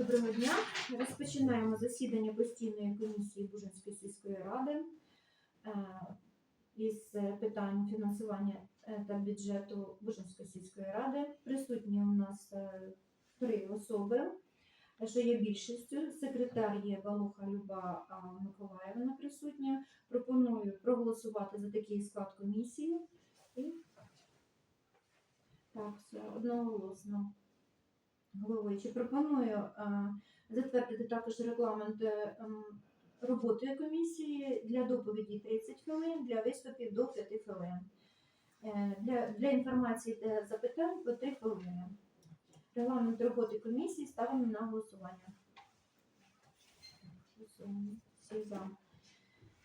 Доброго дня. Розпочинаємо засідання постійної комісії Бужинської сільської ради е, із питань фінансування е, та бюджету Бужинської сільської ради. Присутні у нас е, три особи, що є більшістю. Секретар є Балуха Люба Миколаївна присутня. Пропоную проголосувати за такий склад комісії. І... Так, все, одноголосно. Головуючи, пропоную е, затвердити також регламент е, ем, роботи комісії для доповіді 30 хвилин, для виступів до 5 хвилин. Е, Для, для інформації та запитань по 3 хвилини. Регламент роботи комісії ставимо на голосування. Всі за.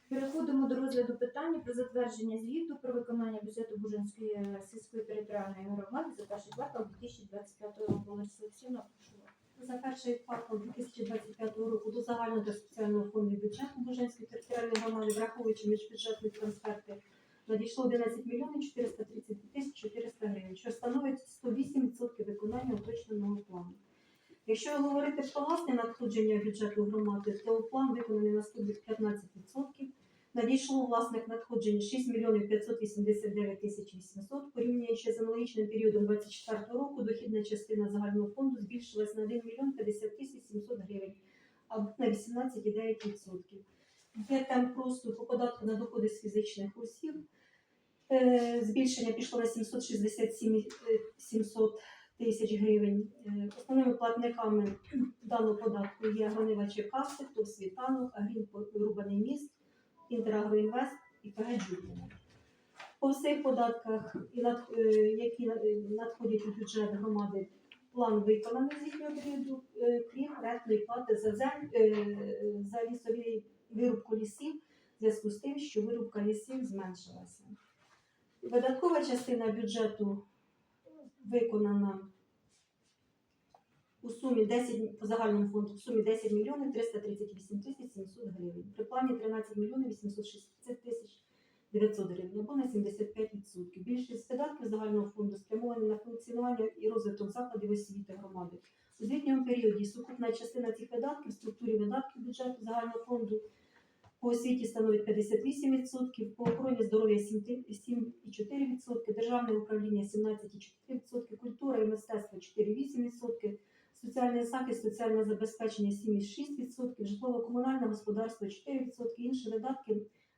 Переходимо до розгляду питання про затвердження звіту про виконання бюджету Бужинської сільської територіальної громади за перший квартал 2025 року. Лариса Олексіївна, прошу вас. За перший квартал 2025 року до загального та спеціального фонду бюджету Бужанської територіальної громади, враховуючи міжбюджетні трансферти, надійшло 11 мільйонів 430 тисяч 400 гривень, що становить 108% виконання уточненого плану. Якщо говорити про власне надходження бюджету громади, то план виконаний на 115%. Надійшло власних надходжень 6 мільйонів 589 тисяч 800. Порівнюючи з аналогічним періодом 2024 року, дохідна частина загального фонду збільшилась на 1 мільйон 50 тисяч 700 гривень, або на 18,9%. Є там просто по податку на доходи з фізичних осіб. Е, Збільшення пішло на 767 е, 700 тисяч гривень. Е, Основними платниками даного податку є Гронивачі Каси, ТОВ Світанок, Агрін Рубаний міст, Інтерагроінвест і КГ. По всіх податках, е, які е, надходять у бюджет громади, план виконаний з їхнього періоду, крім рентної плати за землю за лісові вирубку лісів, в зв'язку з тим, що вирубка лісів зменшилася. Видаткова частина бюджету виконана у сумі 10 по загальному фонду в сумі 10 мільйонів 338 тисяч 700 гривень. При плані 13 мільйонів 860 тисяч 900 гривень або на 75%. Більшість видатків загального фонду спрямовані на функціонування і розвиток закладів освіти громади. У звітньому періоді сукупна частина цих видатків в структурі видатків бюджету загального фонду по освіті становить 58%, по охороні здоров'я 7,4%, державне управління 17,4%, культура і мистецтво 4,8%, соціальний захист, соціальне забезпечення 7,6%, житлово-комунальне господарство 4%, інші видатки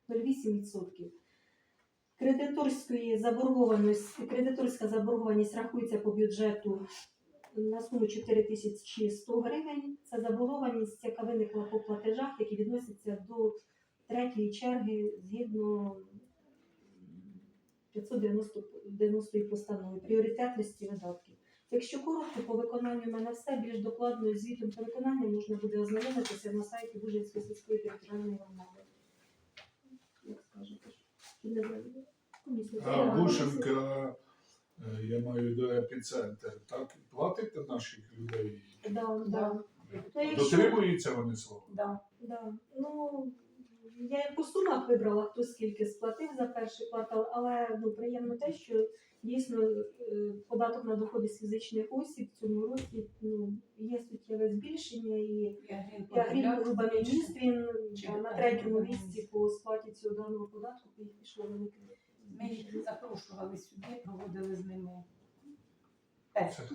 0,8%. Кредиторської заборгованості, кредиторська заборгованість рахується по бюджету на суму 4100 гривень. Це заборгованість, яка виникла по платежах, які відносяться до третьої черги згідно 590 постанови пріоритетності видатків. Якщо коротко, по виконанню в мене все більш докладно звітом по виконанню можна буде ознайомитися на сайті Бужинської сільської територіальної громади. Як скажете? А Бушенка, е, я маю до епіцентр, так платите наших людей? Да, да. Дотримуються вони свого? Да, да. Ну, я і по сумах вибрала, хто скільки сплатив за перший квартал, але ну, приємно те, що дійсно е, податок на доходи з фізичних осіб в цьому році ну, є суттєве збільшення і грін він на третьому місці по сплаті цього даного податку пішло велике. Ми їх запрошували сюди, проводили з ними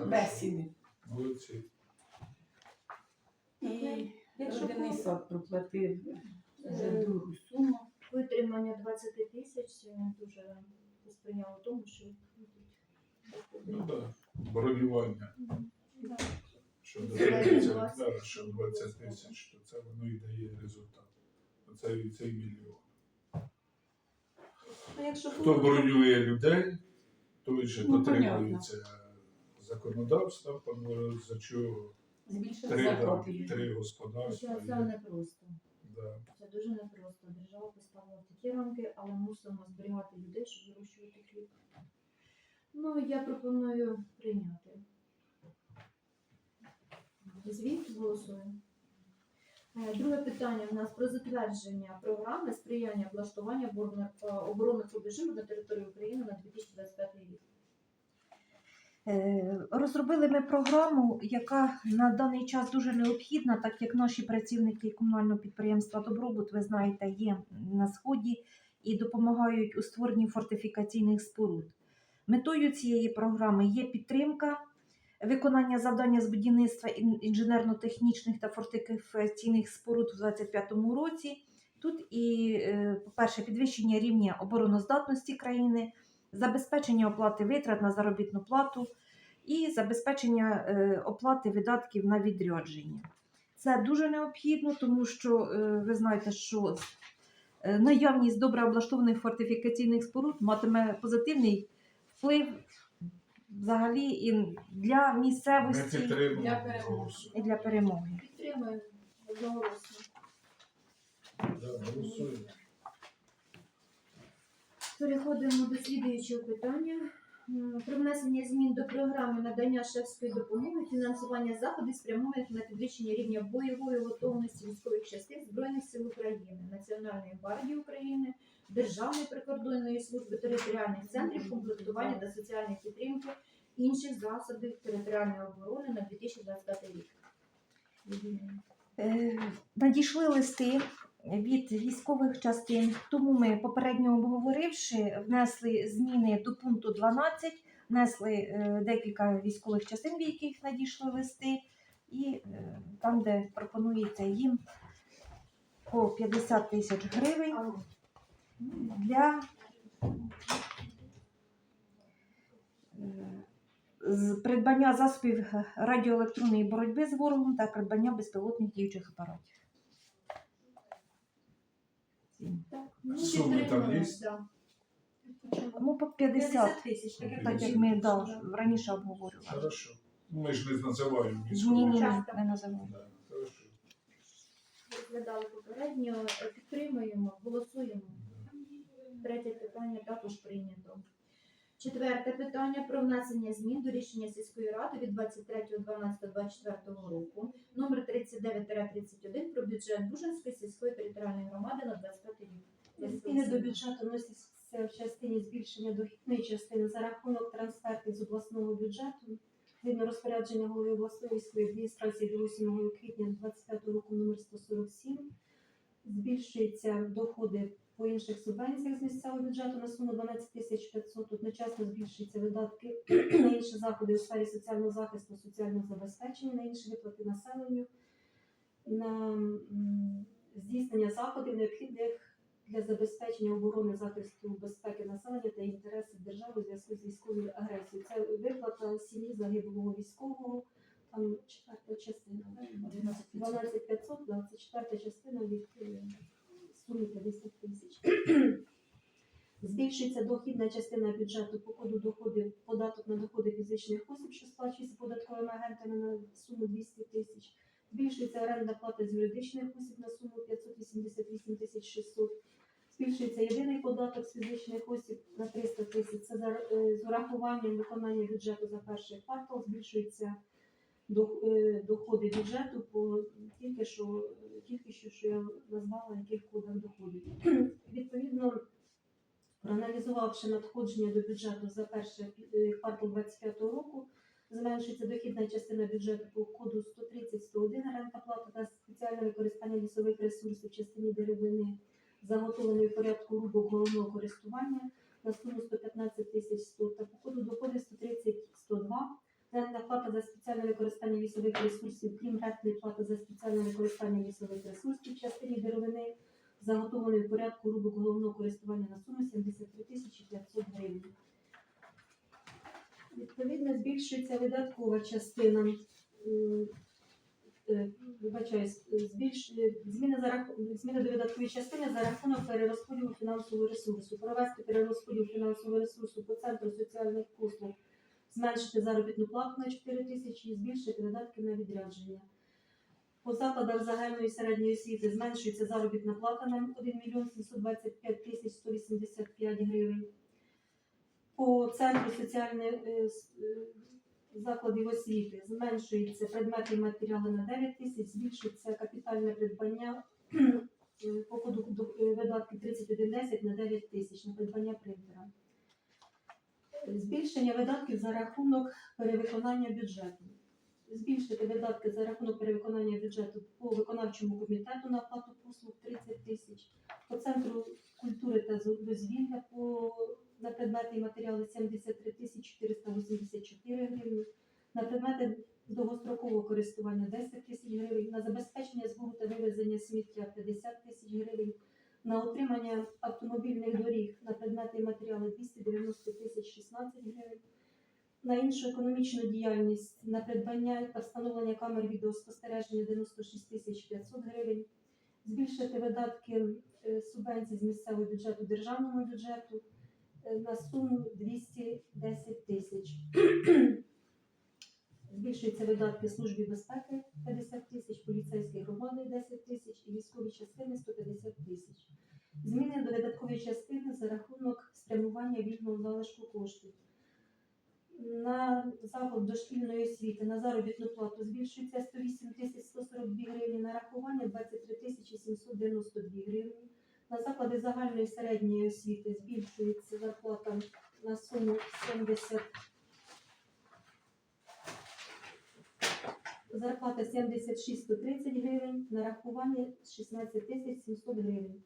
бесіди. Молодці. І Якщо родинний сад проплатив вже Е, другу суму. Витримання 20 тисяч дуже сприйняло тому, що Ну так, бронювання, що дотримується зараз, що 20 тисяч, то це воно і дає результат. Оце і цей мільйон. Хто бронює людей, той же Ну, дотримується законодавства, тому за чого три, три господарства. це, це є. Це дуже непросто. Держава поставила такі рамки, але мусимо зберігати людей, щоб вирощувати хліб. Ну, я пропоную прийняти. Звіт голосуємо. Е, Друге питання у нас про затвердження програми сприяння влаштування оборонних- е, рубежів на території України на 2025 рік. Е, Розробили ми програму, яка на даний час дуже необхідна, так як наші працівники комунального підприємства Добробут, ви знаєте, є на сході і допомагають у створенні фортифікаційних споруд. Метою цієї програми є підтримка виконання завдання з будівництва інженерно-технічних та фортифікаційних споруд у 2025 році. Тут і, е, по-перше, підвищення рівня обороноздатності країни, забезпечення оплати витрат на заробітну плату і забезпечення е, оплати видатків на відрядження. Це дуже необхідно, тому що е, ви знаєте, що е, наявність добре облаштованих фортифікаційних споруд матиме позитивний вплив взагалі і для місцевості підтримуємо. Для перемоги. і для перемоги. Підтримуємо одноголосно. Да, голосуємо. Переходимо до слідуючого питання. Про внесення змін до програми надання шефської допомоги, фінансування заходів, спрямованих на підвищення рівня бойової готовності військових частин Збройних сил України, Національної гвардії України, Державної прикордонної служби територіальних центрів комплектування та соціальної підтримки інших засобів територіальної оборони на 2025 рік. Е, Надійшли листи від військових частин, тому ми попередньо обговоривши, внесли зміни до пункту 12, внесли е, декілька військових частин, в яких надійшли листи, і е, там, де пропонується їм по 50 тисяч гривень для е, придбання засобів радіоелектронної боротьби з ворогом та придбання безпілотних діючих апаратів. Так, ну, Суми там є? да. Ну, по 50, тисяч, так як так як ми да, раніше обговорювали. Хорошо. Ну, Ми ж не називаємо Ні, ні, військових. ні, часто. не називаємо. Да, Хорошо. Розглядали попередньо, підтримуємо, голосуємо. Третє питання також прийнято. Четверте питання про внесення змін до рішення сільської ради від 23.12.24 року номер 39-31 про бюджет Бужанської сільської територіальної громади на 25 рік. Зміни до бюджету вносяться в частині збільшення дохідної частини за рахунок трансфертів з обласного бюджету. Згідно розпорядження голови обласної військової адміністрації від 8 квітня 25 року номер 147 збільшуються доходи по інших субвенціях з місцевого бюджету на суму 12 тисяч 500. Одночасно збільшуються видатки на інші заходи у сфері соціального захисту, соціального забезпечення, на інші виплати населенню, на здійснення заходів необхідних для забезпечення оборони захисту безпеки населення та інтересів держави у зв'язку з військовою агресією. Це виплата сім'ї загиблого військового, там четверта частина. 12 500, да, це четверта частина від е, суми 50 тисяч. Збільшується дохідна частина бюджету по коду доходів, податок на доходи фізичних осіб, що сплачується податковими агентами на суму 200 тисяч. Збільшується орендна плата з юридичних осіб на суму 588 тисяч 600. Збільшується єдиний податок з фізичних осіб на 300 тисяч. Це е, з урахуванням виконання бюджету за перший квартал. Збільшується доходи бюджету по тільки що, тільки що, що я назвала, яких кодах доходів. Відповідно, проаналізувавши надходження до бюджету за перший е, квартал 2025 року, зменшується дохідна частина бюджету по коду 130-101 рента плата та спеціальне використання лісових ресурсів в частині деревини, заготовленої в порядку рубок головного користування на суму 115 тисяч 100 та по коду доходи 130-102 Рентна плата за спеціальне використання лісових ресурсів, крім рентної плати за спеціальне використання лісових ресурсів в частині деревини, заготованої в порядку рубок головного користування на суму 73 тисячі 500 гривень. Відповідно, збільшується видаткова частина. е, Вибачаюсь, збільш... зміни, за рах... зміни до видаткової частини за рахунок перерозподілу фінансового ресурсу. Провести перерозподіл фінансового ресурсу по центру соціальних послуг зменшити заробітну плату на 4 тисячі і збільшити видатки на відрядження. По закладах загальної середньої освіти зменшується заробітна плата на 1 мільйон 725 тисяч 185 гривень. По центру соціальних е, е, закладів освіти зменшуються предмети і матеріали на 9 тисяч, збільшується капітальне придбання е, по видатки 3110 на 9 тисяч на придбання принтера. Збільшення видатків за рахунок перевиконання бюджету. Збільшити видатки за рахунок перевиконання бюджету по виконавчому комітету на оплату послуг 30 тисяч, по центру культури та дозвілля по на предмети і матеріали 73 тисячі 484 гривні, на предмети довгострокового користування 10 тисяч гривень, на забезпечення збору та вивезення сміття 50 тисяч гривень, на отримання автомобільних доріг на предмети і матеріали 290 тисяч 16 гривень, на іншу економічну діяльність на придбання та встановлення камер відеоспостереження 96 тисяч 500 гривень, збільшити видатки е, субвенцій з місцевого бюджету державному бюджету е, на суму 210 тисяч. Збільшуються видатки службі безпеки 50 тисяч, поліцейської громади 10 тисяч і військові частини 150 тисяч. Зміни до видаткової частини за рахунок спрямування вільного залишку коштів. Заклад дошкільної освіти на заробітну плату збільшується 108 тисяч 142 гривні, на рахування 23 тисячі 792 гривні. На заклади загальної середньої освіти збільшується зарплата на суму 70 Зарплата 76 130 гривень, нарахування 16 тисяч 700 гривень.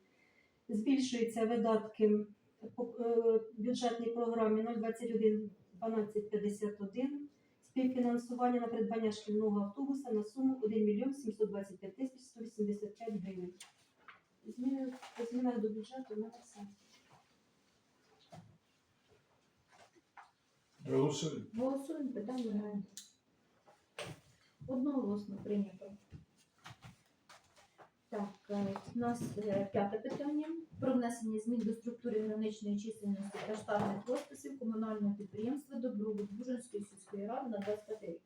Збільшуються видатки по е, бюджетній програмі 021 1251 співфінансування на придбання шкільного автобуса на суму 1 мільйон 725 тисяч 185 гривень. Зміни по змінах до бюджету на все. Голосуємо. Голосуємо, питання немає. Одноголосно прийнято. Так, е, у нас е, п'яте питання про внесення змін до структури граничної чисельності та штатних розписів комунального підприємства Добробут Бужанської сільської ради на 25 рік.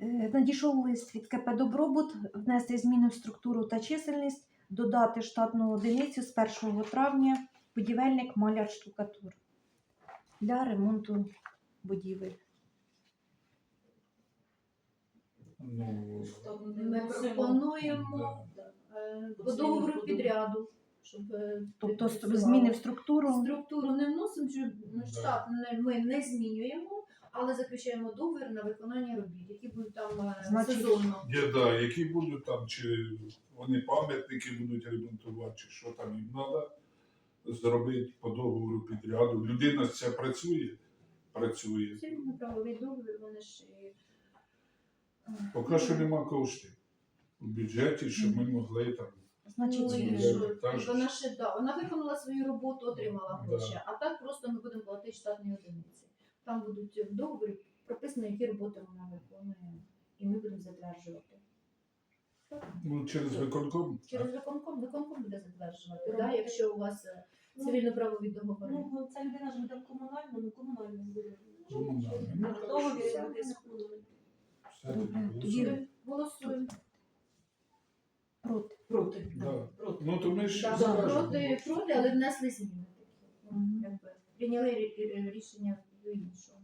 Е, Надійшов лист від КП Добробут внести зміни в структуру та чисельність, додати штатну одиницю з 1 травня будівельник маляр штукатур для ремонту будівель. Ну, Ми пропонуємо е, по договору підряду, щоб е, Тобто с- зміни в структуру. структуру не вносимо, що ну, штат не- ми не змінюємо, але заключаємо договір на виконання робіт, які будуть там е, Значить, сезонно. Є, да, які будуть там, чи вони пам'ятники будуть ремонтувати, чи що там їм треба зробити по договору підряду. Людина ця працює, працює. Цивільно правовий договір, вони ж і, Поки що нема коштів у бюджеті, щоб ми могли там. Значить, Ну, і що, так вона ще да, вона виконала свою роботу, отримала Да. гроші, а так просто ми будемо платити штатні одиниці. Там будуть в договорі прописано, які роботи вона виконує, і ми будемо затверджувати. Ну, через виконком. Через виконком, виконком буде затверджувати, да, якщо у вас е, цивільно-правові договори. Ну, ця людина ж буде в комунальному, комунальному буде. Комунальному. Ну, Договір хорошо. буде з комунальним. Тоді- Голосуємо. проти. Проти. Да. Проти. Ну, то ми ж скажемо. проти, проти, але внесли зміни такі. Мгм. Якби Прийняли рі- рі- рішення до іншого.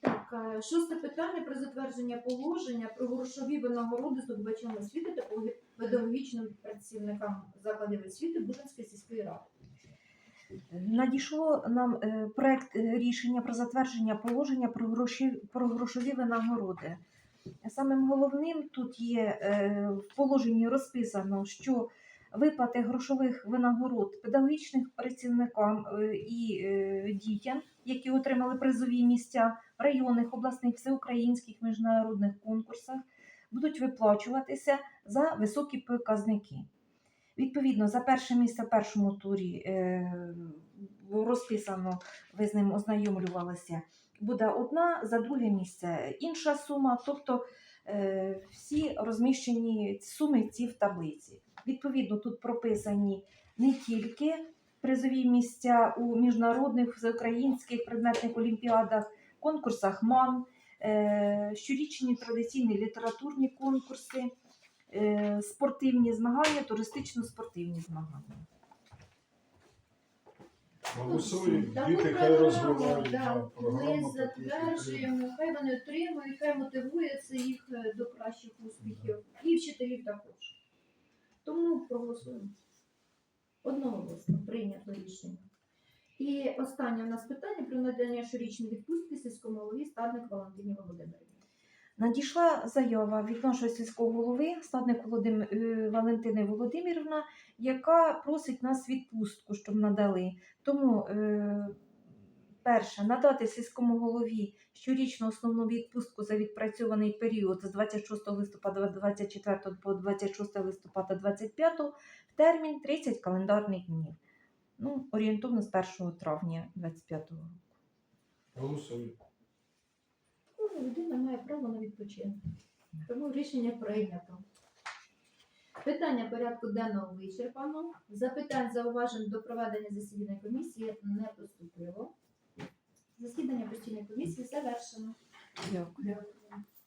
Так, е, шосте питання про затвердження положення про грошові винагороди здобувачам освіти та педагог- педагогічним працівникам закладів освіти Бужанської сільської ради. Надійшло нам е, проект е, рішення про затвердження положення про гроші про грошові винагороди. Самим головним тут є е, в положенні розписано, що виплати грошових винагород педагогічним працівникам е, і е, дітям, які отримали призові місця в районних, обласних, всеукраїнських міжнародних конкурсах, будуть виплачуватися за високі показники. Відповідно, за перше місце в першому турі розписано, ви з ним ознайомлювалися, буде одна, за друге місце інша сума, тобто е, всі розміщені суми ці в таблиці. Відповідно, тут прописані не тільки призові місця у міжнародних, всеукраїнських предметних олімпіадах, конкурсах МАН, е, щорічні традиційні літературні конкурси, е, спортивні змагання, туристично-спортивні змагання. Голосуємо. Діти хай розвивають да, програму. Ми затверджуємо, хай вони отримують, хай мотивується їх е, до кращих успіхів. І вчителів також. Тому проголосуємо. Одноголосно прийнято рішення. І останнє у нас питання про надання щорічної відпустки сільському голові стадник Валентині Володимирівні. Надійшла заява від нашого сільського голови, стадник Володим... е, Валентини Володимирівна, яка просить нас відпустку, щоб надали. Тому, е, перше, надати сільському голові щорічну основну відпустку за відпрацьований період з 26 листопада 24 по 26 листопада 25 в термін 30 календарних днів. Ну, орієнтовно з 1 травня 25 року. Голосуємо. Ну, людина має право на відпочинок. Тому рішення прийнято. Питання порядку денного вичерпано. Запитань, зауважень до проведення засідання комісії не поступило. Засідання постійної комісії завершено. Дякую.